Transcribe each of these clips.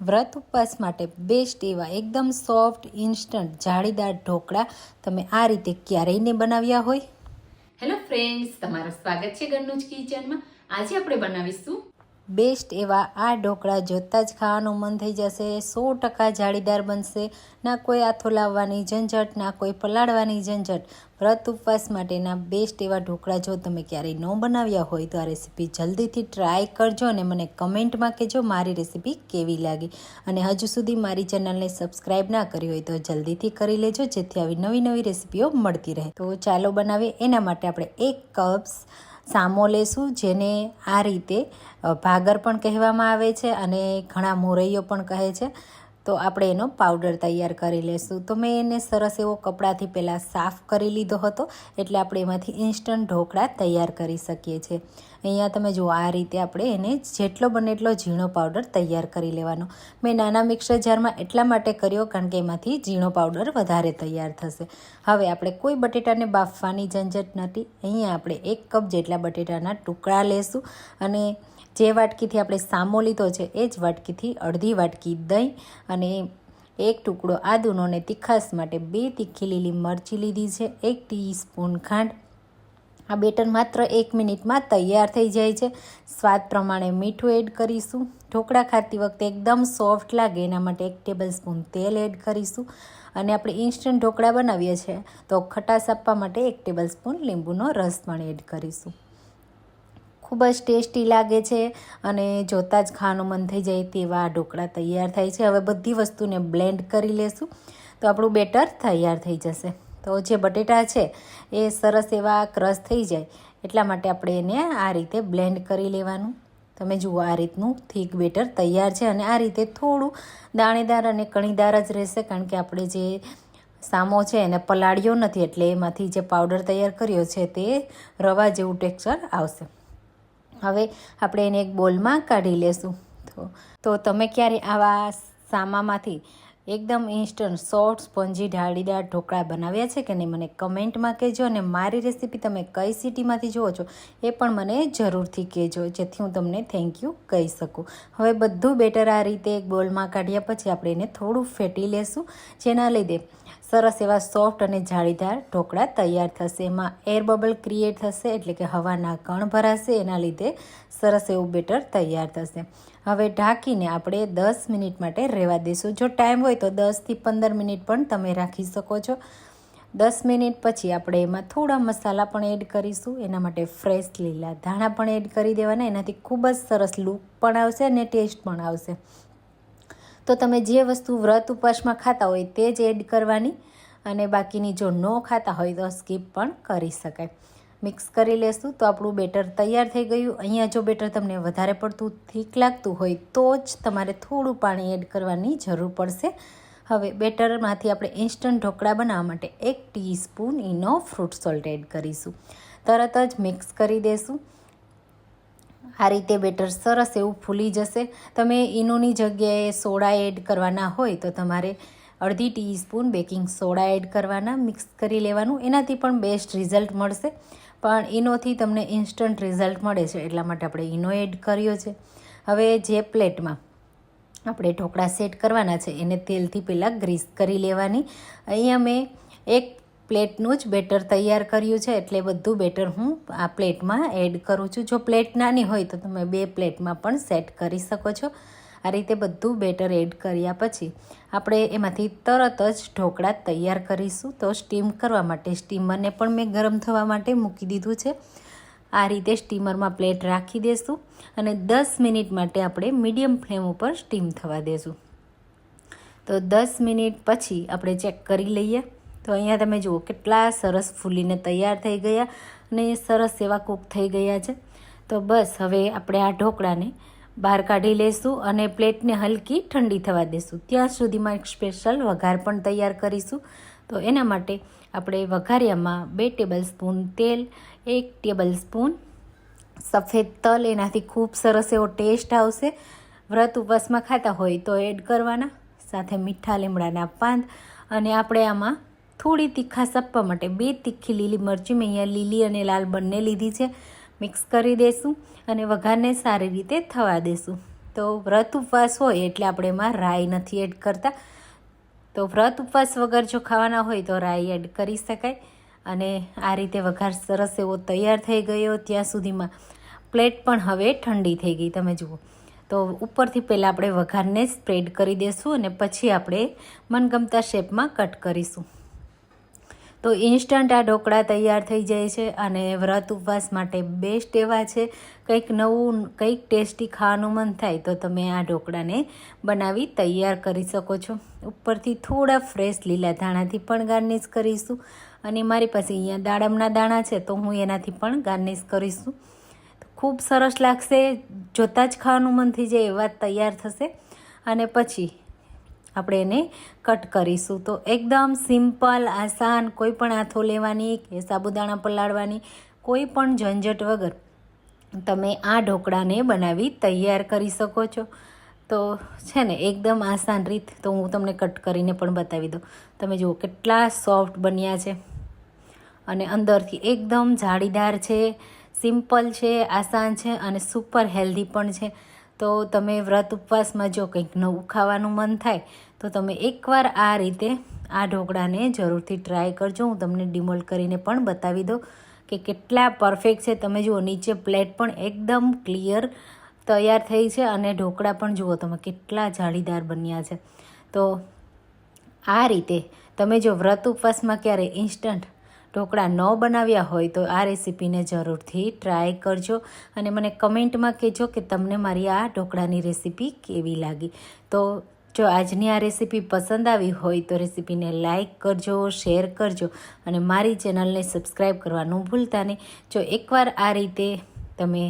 વ્રત ઉપવાસ માટે બેસ્ટ એવા એકદમ સોફ્ટ ઇન્સ્ટન્ટ જાળીદાર ઢોકળા તમે આ રીતે ક્યારેય નહીં બનાવ્યા હોય. હેલો ફ્રેન્ડ્સ તમારું સ્વાગત છે ઘરનું જ કિચનમાં આજે આપણે બનાવીશું બેસ્ટ એવા આ ઢોકળા જોતાં જ ખાવાનું મન થઈ જશે. સો ટકા જાળીદાર બનશે. ના કોઈ આથો લાવવાની ઝંઝટ, ના કોઈ પલાળવાની ઝંઝટ. વ્રત ઉપવાસ માટેના બેસ્ટ એવા ઢોકળા જો તમે ક્યારેય ન બનાવ્યા હોય તો આ રેસીપી જલ્દીથી ટ્રાય કરજો અને મને કમેન્ટમાં કહેજો મારી રેસીપી કેવી લાગી. અને હજુ સુધી મારી ચેનલને સબસ્ક્રાઈબ ના કરી હોય તો જલ્દીથી કરી લેજો, જેથી આવી નવી નવી રેસીપીઓ મળતી રહે. તો ચાલો બનાવીએ. એના માટે આપણે એક કપ સામો લેશું, જેને આ રીતે ભાગર પણ કહેવામાં આવે છે અને ઘણા મોરૈયો પણ કહે છે. તો આપણે એનો પાવડર તૈયાર કરી લેશું. તો મેં એને સરસ એવો કપડાથી પહેલાં સાફ કરી લીધો હતો, એટલે આપણે એમાંથી ઇન્સ્ટન્ટ ઢોકળા તૈયાર કરી શકીએ છીએ. અહીંયા તમે જુઓ, આ રીતે આપણે એને જેટલો બને એટલો ઝીણો પાવડર તૈયાર કરી લેવાનો. મેં નાના મિક્સર જારમાં એટલા માટે કર્યો કારણ કે એમાંથી ઝીણો પાવડર વધારે તૈયાર થશે. હવે આપણે કોઈ બટેટાને બાફવાની ઝંઝટ નથી. અહીંયા આપણે એક કપ જેટલા બટેટાના ટુકડા લેશું અને જે વાટકીથી આપણે સામો લીધો છે, એ જ વાટકીથી અડધી વાટકી દહીં અને એક ટુકડો આદુનો અને તીખાસ માટે બે તીખી લીલી મરચી લીધી છે, એક ટીસ્પૂન ખાંડ આ બેટર માત્ર એક મિનિટમાં તૈયાર થઈ જાય છે. સ્વાદ પ્રમાણે મીઠું એડ કરીશું. ઢોકળા ખાતી વખતે એકદમ સોફ્ટ લાગે, એના માટે એક ટેબલ સ્પૂન તેલ એડ કરીશું. અને આપણે ઇન્સ્ટન્ટ ઢોકળા બનાવીએ છીએ, તો ખટાશ આપવા માટે એક ટેબલ સ્પૂન લીંબુનો રસ પણ એડ કરીશું. ખૂબ જ ટેસ્ટી લાગે છે અને જોતાં જ ખાવાનું મન થઈ જાય તેવા ઢોકળા તૈયાર થાય છે. હવે બધી વસ્તુને બ્લેન્ડ કરી લેશું. તો આપણું બેટર તૈયાર થઈ જશે. તો જે બટેટા છે, એ સરસ એવા ક્રશ થઈ જાય, એટલા માટે આપણે એને આ રીતે બ્લેન્ડ કરી લેવાનું. તમે જુઓ, આ રીતનું થીક બેટર તૈયાર છે અને આ રીતે થોડું દાણેદાર અને કણીદાર જ રહેશે, કારણ કે આપણે જે સામો છે એને પલાળ્યો નથી, એટલે એમાંથી જે પાવડર તૈયાર કર્યો છે તે રવા જેવું ટેક્સચર આવશે. હવે આપણે એને એક બોલમાં કાઢી લેશું. તો તમે ક્યારે આવા સામામાંથી એકદમ ઇન્સ્ટન્ટ સોફ્ટ સ્પોન્જી ઢાળીદાર ઢોકળા બનાવ્યા છે કે નહીં મને કમેન્ટમાં કહેજો અને મારી રેસીપી તમે કઈ સિટીમાંથી જુઓ છો એ પણ મને જરૂરથી કહેજો, જેથી હું તમને થેન્ક યુ કહી શકું. હવે બધું બેટર આ રીતે એક બોલમાં કાઢ્યા પછી આપણે એને થોડું ફેટી લેશું, જેના લીધે સરસ એવા સોફ્ટ અને જાળીદાર ઢોકળા તૈયાર થશે. એમાં એર બબલ ક્રિએટ થશે એટલે કે હવાના કણ ભરાશે. એના લીધે સરસ એવું બેટર તૈયાર થશે. હવે ઢાંકીને આપણે દસ મિનિટ માટે રહેવા દઈશું જો ટાઈમ હોય તો દસથી પંદર મિનિટ પણ તમે રાખી શકો છો. દસ મિનિટ પછી આપણે એમાં થોડા મસાલા પણ એડ કરીશું. એના માટે ફ્રેશ લીલા ધાણા પણ એડ કરી દેવાના. એનાથી ખૂબ જ સરસ લુક પણ આવશે અને ટેસ્ટ પણ આવશે. તો તમે જે વસ્તુ વ્રત ઉપવાસમાં ખાતા હોય તે જ એડ કરવાની. અને બાકીની જો ન ખાતા હોય તો સ્કીપ પણ કરી શકાય. મિક્સ કરી લેશું તો આપણું બેટર તૈયાર થઈ ગયું. અહીંયા જો બેટર તમને વધારે પડતું થીક લાગતું હોય તો જ તમારે થોડું પાણી એડ કરવાની જરૂર પડશે. હવે બેટરમાંથી આપણે ઇન્સ્ટન્ટ ઢોકળા બનાવવા માટે એક teaspoon Eno fruit salt add કરીશું. તરત જ મિક્સ કરી દેશું. આ રીતે બેટર સરસ એવું ફૂલી જશે. તમે ઈનોની જગ્યાએ સોડા એડ કરવાના હોય તો તમારે અડધી ટીસ્પૂન બેકિંગ સોડા એડ કરવાના, મિક્સ કરી લેવાનું. એનાથી પણ બેસ્ટ રિઝલ્ટ મળશે. પણ ઈનોથી તમને ઇન્સ્ટન્ટ રિઝલ્ટ મળે છે, એટલા માટે આપણે ઈનો એડ કર્યો છે. હવે જે પ્લેટમાં આપણે ઢોકળા સેટ કરવાના છે, એને તેલથી પહેલાં ગ્રીસ કરી લેવાની. અહીંયા મેં એક પ્લેટનું જ બેટર તૈયાર કર્યું છે, એટલે બધું બેટર હું આ પ્લેટમાં એડ કરું છું. જો પ્લેટ નાની હોય તો તમે બે પ્લેટમાં પણ સેટ કરી શકો છો. આ રીતે બધું બેટર એડ કર્યા પછી આપણે એમાંથી તરત જ ઢોકળા તૈયાર કરીશું. તો સ્ટીમ કરવા માટે સ્ટીમરને પણ મેં ગરમ થવા માટે મૂકી દીધું છે. આ રીતે સ્ટીમરમાં પ્લેટ રાખી દઈશું અને દસ મિનિટ માટે આપણે મીડિયમ ફ્લેમ ઉપર સ્ટીમ થવા દેશું. તો દસ મિનિટ પછી આપણે ચેક કરી લઈએ. તો અહીંયા તમે જુઓ કેટલા સરસ ફૂલીને તૈયાર થઈ ગયા અને સરસ એવા કૂક થઈ ગયા છે. તો બસ હવે આપણે આ ઢોકળાને બહાર કાઢી લઈશું અને પ્લેટને હલકી ઠંડી થવા દઈશું ત્યાં સુધીમાં એક સ્પેશિયલ વઘાર પણ તૈયાર કરીશું. તો એના માટે આપણે વઘારિયામાં બે ટેબલ સ્પૂન તેલ, એક ટેબલ સ્પૂન સફેદ તલ, એનાથી ખૂબ સરસ એવો ટેસ્ટ આવશે. વ્રત ઉપવાસમાં ખાતા હોય તો એડ કરવાના, સાથે મીઠા લીમડાના પાન અને આપણે આમાં થોડી તીખા આપવા માટે બે તીખી લીલી મરચી, મેં અહીંયા લીલી અને લાલ બંને લીધી છે. મિક્સ કરી દઈશું અને વઘારને સારી રીતે થવા દઈશું તો વ્રત ઉપવાસ હોય એટલે આપણે એમાં રાઈ નથી એડ કરતા. તો વ્રત ઉપવાસ વગર જો ખાવાના હોય તો રાઈ એડ કરી શકાય. અને આ રીતે વઘાર સરસ એવો તૈયાર થઈ ગયો ત્યાં સુધીમાં. પ્લેટ પણ હવે ઠંડી થઈ ગઈ, તમે જુઓ. તો ઉપરથી પહેલાં આપણે વઘારને સ્પ્રેડ કરી દઈશું અને પછી આપણે મનગમતા શેપમાં કટ કરીશું. તો ઇન્સ્ટન્ટ આ ઢોકળા તૈયાર થઈ જાય છે અને વ્રત ઉપવાસ માટે બેસ્ટ એવા છે. કંઈક નવું, કંઈક ટેસ્ટી ખાવાનું મન થાય તો તમે આ ઢોકળાને બનાવી તૈયાર કરી શકો છો. ઉપરથી થોડા ફ્રેશ લીલા ધાણાથી પણ ગાર્નિશ કરીશું. અને મારી પાસે અહીંયા દાડમના દાણા છે તો હું એનાથી પણ ગાર્નિશ કરીશું. ખૂબ સરસ લાગશે, જોતાં જ ખાવાનું મન થઈ જાય એવા તૈયાર થશે. અને પછી આપણે એને કટ કરીશું. તો એકદમ સિમ્પલ આસાન, કોઈ પણ આથો લેવાની, કે સાબુદાણા પલાળવાની, કોઈ પણ ઝંઝટ વગર તમે આ ઢોકળાને બનાવી તૈયાર કરી શકો છો. તો છે ને, એકદમ આસાન રીત, તો હું તમને કટ કરીને પણ બતાવી દઉં. તમે જુઓ કેટલા સોફ્ટ બન્યા છે. અને અંદરથી એકદમ જાળીદાર છે સિમ્પલ છે, આસાન છે અને સુપર હેલ્ધી પણ છે. તો તમે વ્રત ઉપવાસમાં જો કંઈક નવું ખાવાનું મન થાય, તો તમે એકવાર આ રીતે આ ઢોકળાને જરૂરથી ટ્રાય કરજો. હું તમને ડિમોલ્ડ કરીને પણ બતાવી દઉં કે કેટલા પરફેક્ટ છે. તમે જુઓ, નીચે પ્લેટ પણ એકદમ ક્લિયર તૈયાર થઈ છે અને ઢોકળા પણ જુઓ તમે કેટલા જાળીદાર બન્યા છે. તો આ રીતે તમે જો વ્રત ઉપવાસમાં ક્યારે ઇન્સ્ટન્ટ ઢોકળા ન બનાવ્યા હોય તો આ રેસીપીને જરૂરથી ટ્રાય કરજો અને મને કમેન્ટમાં કહેજો કે તમને મારી આ ઢોકળાની રેસીપી કેવી લાગી. તો જો આજની આ રેસીપી પસંદ આવી હોય તો રેસીપીને લાઇક કરજો શેર કરજો અને મારી ચેનલને સબસ્ક્રાઈબ કરવાનું ભૂલતા નહીં. જો એકવાર આ રીતે તમે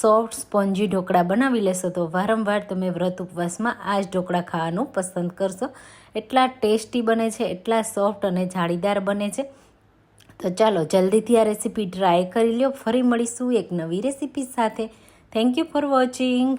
સોફ્ટ સ્પોન્જી ઢોકળા બનાવી લેશો તો વારંવાર તમે વ્રત ઉપવાસમાં આ જ ઢોકળા ખાવાનું પસંદ કરશો. એટલા ટેસ્ટી બને છે, એટલા સોફ્ટ અને જાળીદાર બને છે. તો ચાલો જલ્દીથી આ રેસીપી ટ્રાય કરી લ્યો. ફરી મળીશું એક નવી રેસીપી સાથે. Thank you for watching